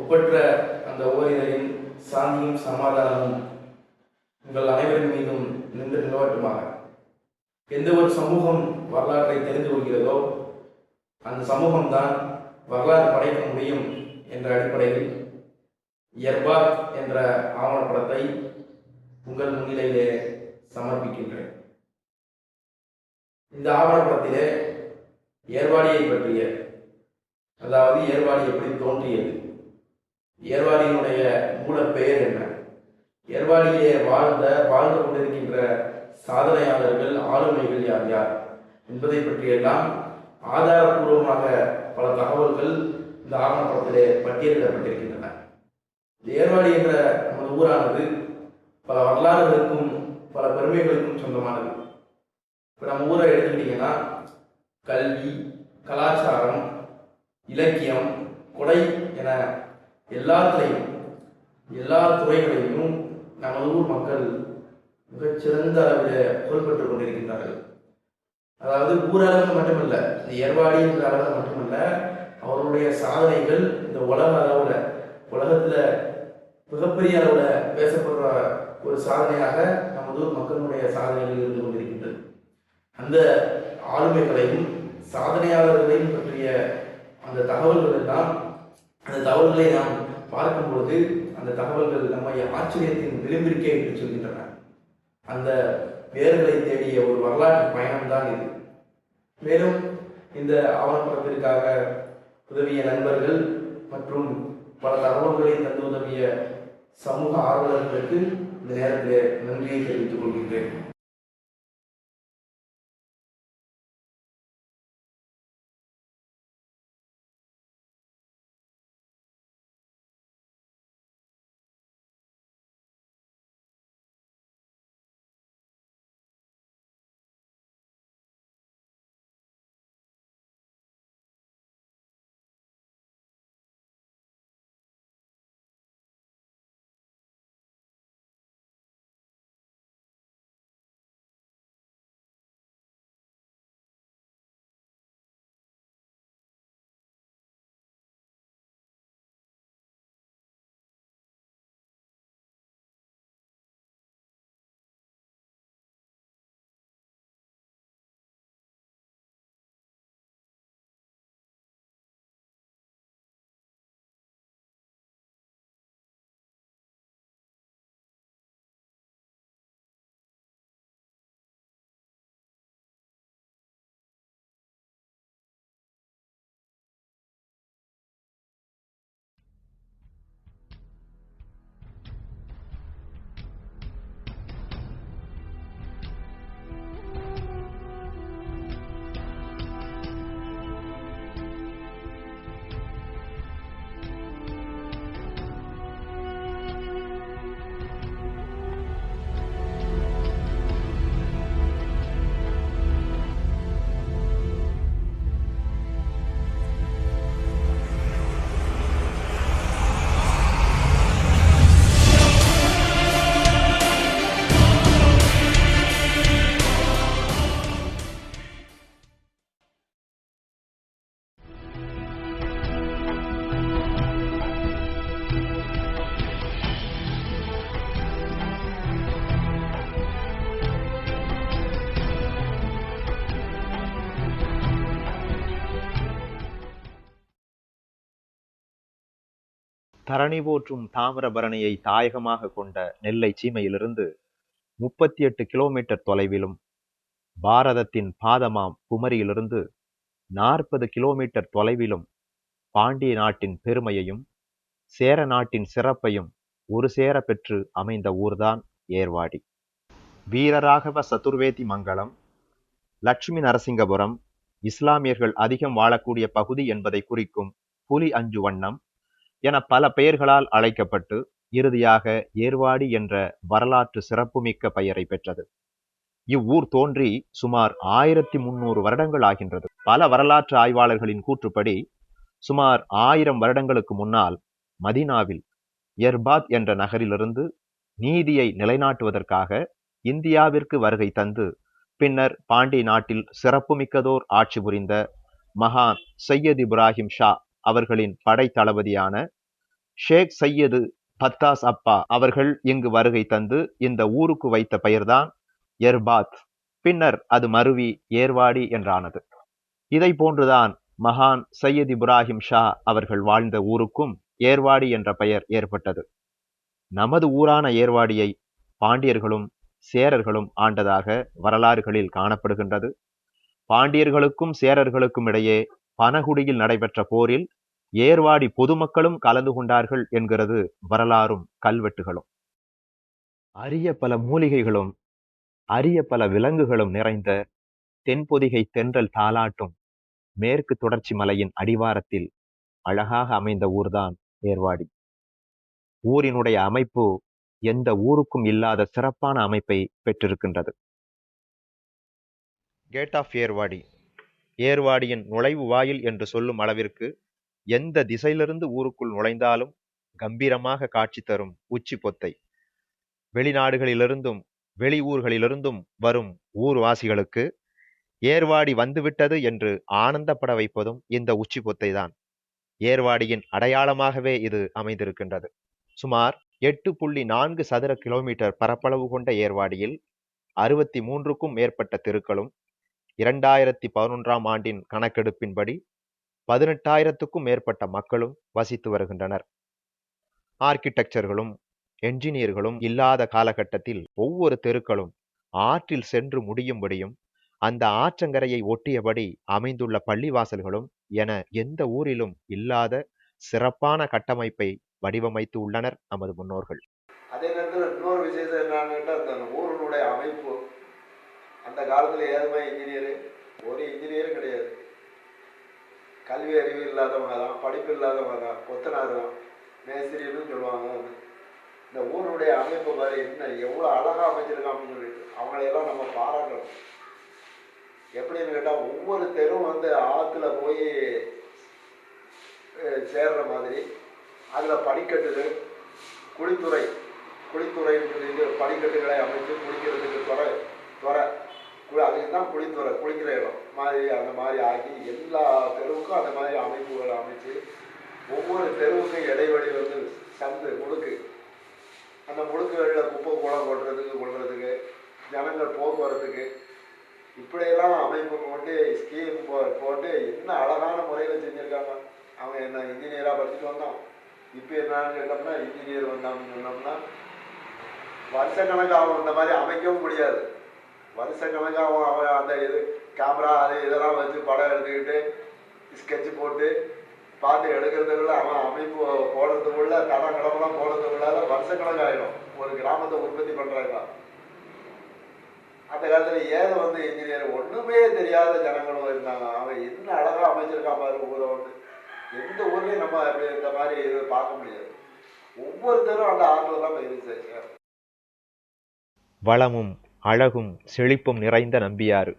ஒப்பற்ற அந்த ஓரிதழின் சாந்தியும் சமாதானமும் உங்கள் அனைவரின் மீதும் நின்று நிலவட்டுமாக. எந்த ஒரு சமூகம் வரலாற்றை தெரிந்து கொள்கிறதோ அந்த சமூகம்தான் வரலாறு படைக்க முடியும் என்ற அடிப்படையில் எர்பாத் என்ற ஆவணப்படத்தை உங்கள் முன்னிலையிலே சமர்ப்பிக்கின்றேன். இந்த ஆவணப்படத்திலே ஏர்வாடியை பற்றிய அதாவது ஏர்வாடி எப்படி தோன்றியது ஏர்வாடியினுடைய மூல பெயர் என்ன? ஏர்வாடியிலே வாழ்ந்த வாழ்ந்து கொண்டிருக்கின்ற சாதனையாளர்கள் ஆளுமைகள் யார் யார்? என்பதை பற்றியெல்லாம் ஆதாரபூர்வமாக பல தகவல்கள் இந்த ஆவணப்படத்திலே பட்டியலிடப்பட்டிருக்கின்றன. ஏர்வாடி என்ற நமது ஊரானது பல வரலாறுகளுக்கும் பல பெருமைகளுக்கும் சொந்தமானது. இப்போ நம்ம ஊரை எடுத்துக்கிட்டிங்கன்னா கல்வி கலாச்சாரம் இலக்கியம் கொடை என எல்லாத்துலேயும் எல்லா துறைகளிலும் நமது ஊர் மக்கள் மிகச்சிறந்த அளவில் புகழ்பெற்றுக் கொண்டிருக்கின்றார்கள். அதாவது ஊரளவு மட்டுமல்ல இந்த ஏர்வாடி என்ற அளவில் மட்டுமல்ல அவருடைய சாதனைகள் இந்த உலக அளவில் உலகத்தில் மிகப்பெரிய அளவில் பேசப்படுற ஒரு சாதனையாக நமது மக்களுடைய சாதனைகள் இருந்து கொண்டிருக்கின்றது. அந்த ஆளுமைகளையும் சாதனையாளர்களையும் பற்றிய அந்த தகவல்கள் எல்லாம் அந்த தகவல்களை நாம் பார்க்கும் பொழுது அந்த தகவல்கள் நம்மை ஆச்சரியத்தின் விளிம்பிற்கே என்று சொல்கின்றன. அந்த வேர்களை தேடிய ஒரு வரலாற்று பயணம்தான் இது. மேலும் இந்த ஆவணப்படத்திற்காக உதவிய நண்பர்கள் மற்றும் பல தகவல்களை தந்து உதவிய சமூக ஆர்வலர்களுக்கு இந்த நேரத்தில் நன்றியை தெரிவித்துக் கொள்கின்றேன். தரணி போற்றும் தாமிரபரணியை தாயகமாக கொண்ட நெல்லை சீமையிலிருந்து முப்பத்தி எட்டு கிலோமீட்டர் தொலைவிலும் பாரதத்தின் பாதமாம் குமரியிலிருந்து நாற்பது கிலோமீட்டர் தொலைவிலும் பாண்டிய நாட்டின் பெருமையையும் சேர நாட்டின் சிறப்பையும் ஒரு சேர பெற்று அமைந்த ஊர்தான் ஏர்வாடி. வீரராகவ சதுர்வேதி மங்கலம் லட்சுமி நரசிங்கபுரம் இஸ்லாமியர்கள் அதிகம் வாழக்கூடிய பகுதி என்பதை குறிக்கும் புலி அஞ்சு வண்ணம் என பல பெயர்களால் அழைக்கப்பட்டு இறுதியாக ஏர்வாடி என்ற வரலாற்று சிறப்புமிக்க பெயரை பெற்றது. இவ்வூர் தோன்றி சுமார் ஆயிரத்தி முன்னூறு வருடங்கள் ஆகின்றது. பல வரலாற்று ஆய்வாளர்களின் கூற்றுப்படி சுமார் ஆயிரம் வருடங்களுக்கு முன்னால் மதீனாவில் எர்பாத் என்ற நகரிலிருந்து நீதியை நிலைநாட்டுவதற்காக இந்தியாவிற்கு வருகை தந்து பின்னர் பாண்டி நாட்டில் சிறப்புமிக்கதோர் ஆட்சி புரிந்த மகான் சையத் இப்ராஹிம் ஷா அவர்களின் படை தளபதியான ஷேக் சையது பத்தாஸ் அப்பா அவர்கள் இங்கு வருகை தந்து இந்த ஊருக்கு வைத்த பெயர்தான் எர்பாத். பின்னர் அது மருவி ஏர்வாடி என்றானது. இதை போன்றுதான் மகான் சையத் இப்ராஹிம் ஷா அவர்கள் வாழ்ந்த ஊருக்கும் ஏர்வாடி என்ற பெயர் ஏற்பட்டது. நமது ஊரான ஏர்வாடியை பாண்டியர்களும் சேரர்களும் ஆண்டதாக வரலாறுகளில் காணப்படுகின்றது. பாண்டியர்களுக்கும் சேரர்களுக்கும் இடையே பனகுடியில் நடைபெற்ற போரில் ஏர்வாடி பொதுமக்களும் கலந்து கொண்டார்கள் என்கிறது வரலாறும் கல்வெட்டுகளும். அரிய பல மூலிகைகளும் அரிய பல விலங்குகளும் நிறைந்த தென்பொதிகை தென்றல் தாலாட்டும் மேற்கு தொடர்ச்சி மலையின் அடிவாரத்தில் அழகாக அமைந்த ஊர்தான் ஏர்வாடி. ஊரினுடைய அமைப்பு எந்த ஊருக்கும் இல்லாத சிறப்பான அமைப்பை பெற்றிருக்கின்றது. கேட் ஆஃப் ஏர்வாடி ஏர்வாடியின் நுழைவு வாயில் என்று சொல்லும் அளவிற்கு எந்த திசையிலிருந்து ஊருக்குள் நுழைந்தாலும் கம்பீரமாக காட்சி தரும் உச்சி பொத்தை. வெளிநாடுகளிலிருந்தும் வெளி ஊர்களிலிருந்தும் வரும் ஊர்வாசிகளுக்கு ஏர்வாடி வந்துவிட்டது என்று ஆனந்தப்பட வைப்பதும் இந்த உச்சி பொத்தை தான் ஏர்வாடியின் அடையாளமாகவே இது அமைந்திருக்கின்றது. சுமார் எட்டு புள்ளி நான்கு சதுர கிலோமீட்டர் பரப்பளவு கொண்ட ஏர்வாடியில் அறுபத்தி மூன்றுக்கும் மேற்பட்ட தெருக்களும் இரண்டாயிரத்தி பதினொன்றாம் ஆண்டின் கணக்கெடுப்பின்படி பதினெட்டாயிரத்துக்கும் மேற்பட்ட மக்களும் வசித்து வருகின்றனர். ஆர்கிடெக்சர்களும் என்ஜினியர்களும் இல்லாத காலகட்டத்தில் ஒவ்வொரு தெருக்களும் ஆற்றில் சென்று முடியும்படியும் அந்த ஆற்றங்கரையை ஒட்டியபடி அமைந்துள்ள பள்ளிவாசல்களும் என எந்த ஊரிலும் இல்லாத சிறப்பான கட்டமைப்பை வடிவமைத்து உள்ளனர் நமது முன்னோர்கள். அதே நேரத்தில் இன்னொரு விசேஷம் என்னன்னு கேட்டால் அந்த ஊருடைய அமைப்பு அந்த காலத்தில் ஏதுமே இன்ஜினியரு ஒரு இன்ஜினியரும் கிடையாது. கல்வி அறிவு இல்லாதவங்க தான் படிப்பு இல்லாதவங்க தான் கொத்தனார் தான் மேஸ்திரின்னு சொல்லுவாங்க. இந்த ஊருடைய அமைப்பு பாரு என்ன எவ்வளோ அழகாக அமைச்சிருக்காங்கன்னு சொல்லிட்டு அவங்களையெல்லாம் நம்ம பாராட்டணும். எப்படின்னு கேட்டால் ஒவ்வொரு தெருவும் வந்து ஆற்றுல போய் சேர்ற மாதிரி அதில் படிக்கட்டுகள் குளித்துறை குளித்துறைன்னு சொல்லிட்டு படிக்கட்டுகளை அமைத்து குளிக்கிறதுக்கு துறை துறை. அதுதான் அதுக்கு தான் குளிக்கிற இடம் மாதிரி அந்த மாதிரி ஆக்கி எல்லா தெருவுக்கும் அந்த மாதிரி அமைப்புகளை அமைச்சு ஒவ்வொரு தெருவுக்கும் இடைவெளி வந்து சந்து முழுக்கு அந்த முழுக்குகளில் குப்பை குளம் கொட்டுறதுக்கு கொள்றதுக்கு ஜனங்கள் போக்குவரத்துக்கு. இப்படியெல்லாம் அமைப்பு போட்டு ஸ்கீம் போ போட்டு என்ன அழகான முறையில் செஞ்சுருக்காங்க. அவங்க என்ன இன்ஜினியராக படிச்சுட்டு வந்தான் இப்போ என்னன்னு கேட்டோம்னா இன்ஜினியர் வந்தான்னு சொன்னோம்னா வருஷக்கணக்காக இந்த மாதிரி அமைக்கவும் முடியாது. வருஷக்கணக்காக அவன் அந்த இது கேமரா அது இதெல்லாம் வச்சு படம் எடுத்துக்கிட்டு ஸ்கெட்ச் போட்டு பார்த்து எடுக்கிறதுக்குள்ள அவன் அமைப்பு போடுறதுக்குள்ள தடம் கடமெல்லாம் போடுறதுக்குள்ள வருஷக்கணக்காயிடும் ஒரு கிராமத்தை உற்பத்தி பண்ணுறாங்க அந்த காலத்தில் ஏதோ வந்து இன்ஜினியர் ஒன்றுமே தெரியாத ஜனங்களும் இருந்தாங்க. அவன் என்ன அழகாக அமைச்சிருக்கான் பாரு ஊரை வந்து. எந்த ஊர்லேயும் நம்ம அப்படி இந்த மாதிரி இது பார்க்க முடியாது. ஒவ்வொருத்தரும் அந்த ஆற்றல் தான் இருந்துச்சு வளமும் அழகும் செழிப்பும் நிறைந்த நம்பியாறு.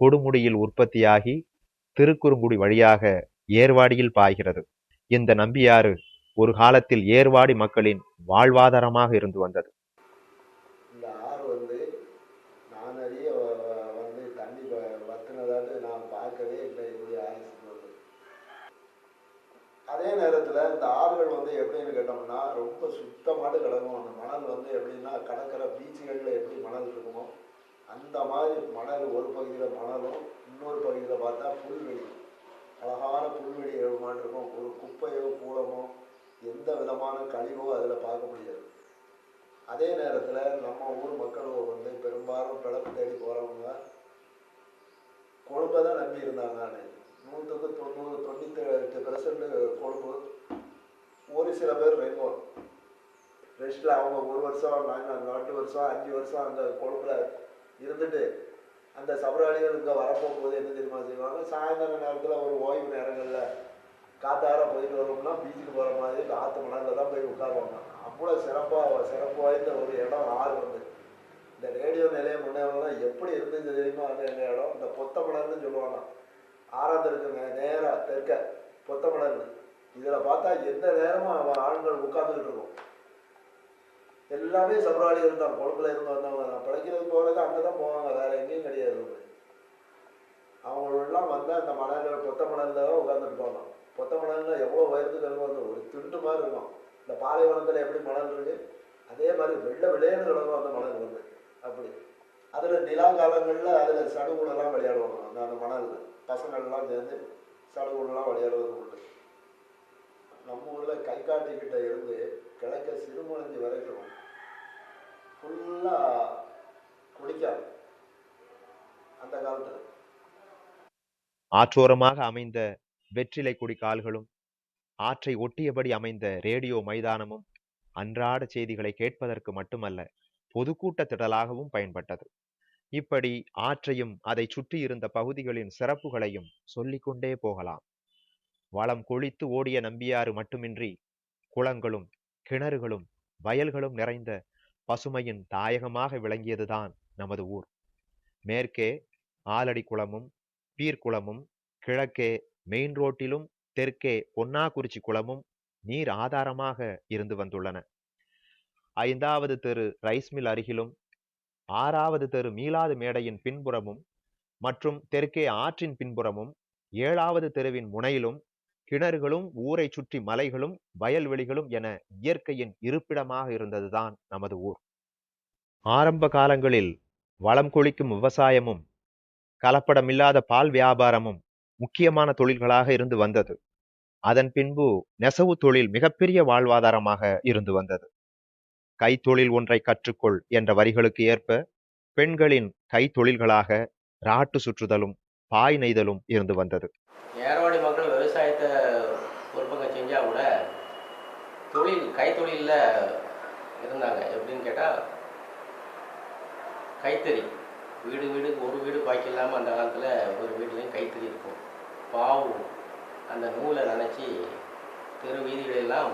கொடுமுடியில் உற்பத்தியாகி திருக்குறுங்குடி வழியாக ஏர்வாடியில் பாய்கிறது. இந்த நம்பியாறு ஒரு காலத்தில் ஏர்வாடி மக்களின் வாழ்வாதாரமாக இருந்து வந்தது. இந்த ஆறு வந்து நான் அறிய வந்து தண்ணி வ- நான் பார்க்கவே இல்லை இப்படி ஆயிடுச்சு அதே நேரத்தில் இந்த ஆறுகள் வந்து எப்படின்னு கேட்டோம்னா ரொம்ப சுத்தமாட்டு கிடக்கும். அந்த மணல் வந்து எப்படின்னா கடற்கரை பீச்சுகளில் எப்படி மணல் இருக்குமோ அந்த மாதிரி மணல் ஒரு பகுதியில் மணலும் இன்னொரு பகுதியில் பார்த்தா புல்வெளி. அழகான புல்வெளி எழுமான் இருக்கும். ஒரு குப்பையோ கூலமோ எந்த விதமான கழிவோ அதில் பார்க்க முடியாது. அதே நேரத்தில் நம்ம ஊர் மக்கள் வந்து பெரும்பாலும் பிழப்பு தேடி போகிறவங்க கொழும்பை தான் நம்பி இருந்தாங்க அன்னைக்கு நூற்றுக்கு தொண்ணூறு தொண்ணூற்றி எட்டு பெர்சன்ட் கொழும்பு. ஒரு சில பேர் ரெங்கோன் ரெஸ்ட்டில் அவங்க ஒரு வருஷம் நாங்கள் ரெண்டு வருஷம் அஞ்சு வருஷம் அந்த கொழும்புல இருந்துட்டு அந்த சபராளிகள் இங்கே வரப்போகும்போது என்ன தெரியுமா செய்வாங்க? சாயந்தர நேரத்தில் ஒரு ஓய்வு நேரங்களில் காத்தார போயிட்டு வரோம்னா பீச்சுக்கு போகிற மாதிரி ஆற்று மணலில் தான் போய் உட்காருவாங்க. அவ்வளோ சிறப்பாக சிறப்பு வாய்ந்த ஒரு இடம் ஆறு வந்து. இந்த ரேடியோ நிலையம் முன்னேறலாம் எப்படி இருந்துச்சு தெரியுமா? அந்த எங்கள் இடம் இந்த பொத்த மணல்னு சொல்லுவாங்க. ஆறாந்து இருக்குங்க நேராக தெற்க பொத்த மணல். இதில் பார்த்தா எந்த நேரமும் அவன் ஆண்கள் உட்காந்துக்கிட்டு இருக்கும். எல்லாமே சபராளிகள் தான். கொழும்புல இருந்து வந்தவங்க தான். பிழைக்கிறது போகிறது அங்கே தான் போவாங்க. வேற எங்கேயும் கிடையாது. அவங்களெல்லாம் வந்து அந்த மணல் கொத்த மணலில் உட்காந்துட்டு போகலாம் பொத்த மணல்ல எவ்வளோ உயரத்துக்கு இருக்கும் அந்த ஒரு துண்டு மாதிரி இருக்கும். இந்த பாலைவனத்தில் எப்படி மணல் இருக்கு? அதே மாதிரி வெள்ளை விளையாண்டு கிடக்கும் அந்த மணல் வந்து. அப்படி. அதில் நிலா காலங்களில் அதில் சடுகுலெல்லாம் விளையாடுவாங்க. அந்த அந்த மணல் பசங்கள்லாம் சேர்ந்து சடுகுலெல்லாம் விளையாடுவது உண்டு. நம்ம ஊரில் கைக்காட்டிக்கிட்ட இருந்து கிழக்க சிறுமுனைஞ்சி வரைக்கும் ஃபுல்லாக குடிக்காது அந்த காலத்தில். ஆற்றோரமாக அமைந்த வெற்றிலை கொடி கால்களும் ஆற்றை ஒட்டியபடி அமைந்த ரேடியோ மைதானமும் அன்றாட செய்திகளை கேட்பதற்கு மட்டுமல்ல பொதுக்கூட்ட திடலாகவும் பயன்பட்டது. இப்படி ஆற்றையும் அதை சுற்றியிருந்த பகுதிகளின் சிறப்புகளையும் சொல்லிக்கொண்டே போகலாம். வளம் கொழித்து ஓடிய நம்பியாறு மட்டுமின்றி குளங்களும் கிணறுகளும் வயல்களும் நிறைந்த பசுமையின் தாயகமாக விளங்கியதுதான் நமது ஊர். மேற்கே ஆலடி குளமும் பீர்குளமும் கிழக்கே மெயின் ரோட்டிலும் தெற்கே பொன்னாக்குறிச்சி குளமும் நீர் ஆதாரமாக இருந்து வந்துள்ளன. ஐந்தாவது தெரு ரைஸ் மில் அருகிலும் ஆறாவது தெரு மீளாது மேடையின் பின்புறமும் மற்றும் தெற்கே ஆற்றின் பின்புறமும் ஏழாவது தெருவின் முனையிலும் கிணறுகளும் ஊரை சுற்றி மலைகளும் வயல்வெளிகளும் என இயற்கையின் இருப்பிடமாக இருந்ததுதான் நமது ஊர். ஆரம்ப காலங்களில் வளம் கொழிக்கும் விவசாயமும் கலப்படமில்லாத பால் வியாபாரமும் முக்கியமான தொழில்களாக இருந்து வந்தது. அதன் பின்பு நெசவு தொழில் மிகப்பெரிய வாழ்வாதாரமாக இருந்து வந்தது. கைத்தொழில் ஒன்றை கற்றுக்கொள் என்ற வரிகளுக்கு ஏற்ப பெண்களின் கைத்தொழில்களாக ராட்டு சுற்றுதலும் பாய் நெய்தலும் இருந்து வந்தது. மக்கள் விவசாயத்தை ஒரு பக்கம் செஞ்சால் கூட தொழில் கைத்தொழிலில் இருந்தாங்க. எப்படின்னு கேட்டால் கைத்தறி. வீடு வீடு ஒரு வீடு பாக்கி இல்லாமல் அந்த காலத்தில் ஒரு வீட்லேயும் கைத்தறி இருக்கும். பாவு அந்த நூலை நினச்சி தெரு வீதிகளெல்லாம்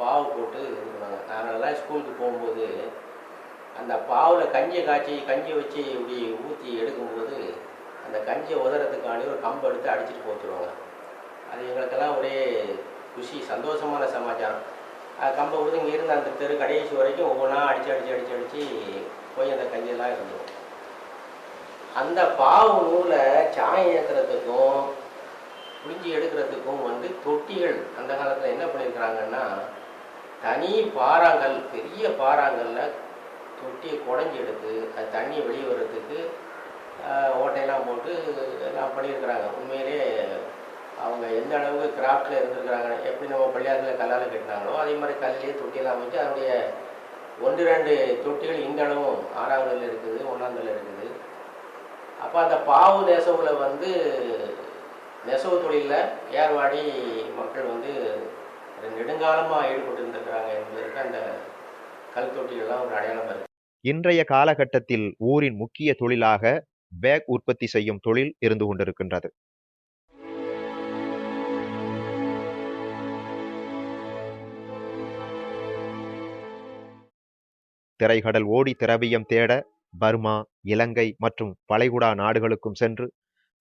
பாவு போட்டு இது பண்ணுவாங்க. நாங்களெல்லாம் ஸ்கூலுக்கு போகும்போது அந்த பாவில் கஞ்சியை காய்ச்சி கஞ்சியை வச்சு இப்படி ஊற்றி எடுக்கும்போது அந்த கஞ்சியை உதறத்துக்காண்டி ஒரு கம்பு எடுத்து அடிச்சுட்டு போச்சுருவாங்க அது எங்களுக்கெல்லாம் ஒரே குஷி சந்தோஷமான சமாச்சாரம். கம்பை கொடுத்து இங்கே இருந்த அந்த தெரு கடைசி வரைக்கும் ஒவ்வொன்றா அடித்து அடித்து அடித்து அடித்து போய் அந்த கஞ்சியெல்லாம் இருந்தோம் அந்த பாவு நூலை சாயம் ஏற்றுறதுக்கும் புளிஞ்சி எடுக்கிறதுக்கும் வந்து தொட்டிகள் அந்த காலத்தில் என்ன பண்ணியிருக்கிறாங்கன்னா தனி பாறாங்கல் பெரிய பாறாங்கல்ல தொட்டியை குடஞ்சி எடுத்து அது தண்ணி வெளியே வர்றதுக்கு ஓட்டையெல்லாம் போட்டு எல்லாம் பண்ணியிருக்கிறாங்க. உண்மையிலே அவங்க எந்த அளவுக்கு கிராஃப்டில் இருந்திருக்கிறாங்க எப்படி நம்ம பள்ளியாரத்தில் கல்லால் கட்டினாங்களோ அதே மாதிரி கல்லிலே தொட்டியெல்லாம் அமைச்சு அதனுடைய ஒன்று ரெண்டு தொட்டிகள் இந்த அளவும் ஆறாவதுல இருக்குது ஒன்றாந்தல இருக்குது. அப்போ அந்த பாவு நெசவில் வந்து நெசவு தொழிலில் ஏர்வாடி மக்கள் வந்து நெடுங்காலமாக ஈடுபட்டு இருந்திருக்கிறாங்க என்பதற்கு அந்த கல் தொட்டிகள்லாம் ஒரு அடையாளம் இருக்கு. இன்றைய காலகட்டத்தில் ஊரின் முக்கிய தொழிலாக பேக் உற்பத்தி செய்யும் தொழில் இருந்து கொண்டிருக்கின்றது. திரைகடல் ஓடி திரவியம் தேட பர்மா இலங்கை மற்றும் வளைகுடா நாடுகளுக்கும் சென்று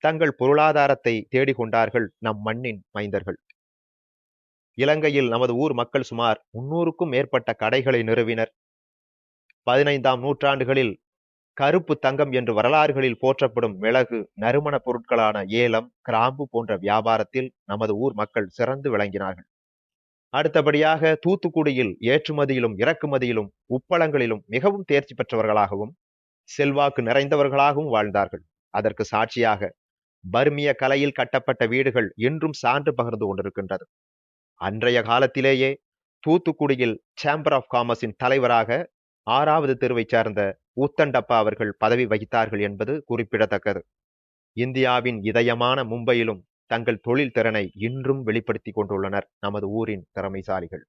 தங்கள் பொருளாதாரத்தை தேடிக்கொண்டார்கள் நம் மண்ணின் மைந்தர்கள். இலங்கையில் நமது ஊர் மக்கள் சுமார் முன்னூறுக்கும் மேற்பட்ட கடைகளை நிறுவினர். பதினைந்தாம் நூற்றாண்டுகளில் கருப்பு தங்கம் என்று வரலாறுகளில் போற்றப்படும் மிளகு நறுமணப் பொருட்களான ஏலம் கிராம்பு போன்ற வியாபாரத்தில் நமது ஊர் மக்கள் சிறந்து விளங்கினார்கள். அடுத்தபடியாக தூத்துக்குடியில் ஏற்றுமதியிலும் இறக்குமதியிலும் உப்பளங்களிலும் மிகவும் தேர்ச்சி பெற்றவர்களாகவும் செல்வாக்கு நிறைந்தவர்களாகவும் வாழ்ந்தார்கள். அதற்கு சாட்சியாக பர்மிய கலையில் கட்டப்பட்ட வீடுகள் இன்றும் சான்று பகிர்ந்து கொண்டிருக்கின்றது. அன்றைய காலத்திலேயே தூத்துக்குடியில் சேம்பர் ஆஃப் காமர்ஸின் தலைவராக ஆறாவது தெருவைச் சார்ந்த ஊத்தண்டப்பா அவர்கள் பதவி வகித்தார்கள் என்பது குறிப்பிடத்தக்கது. இந்தியாவின் இதயமான மும்பையிலும் தங்கள் தொழில் திறனை இன்றும் வெளிப்படுத்தி கொண்டுள்ளனர். நமது ஊரின் திறமைசாலிகள்.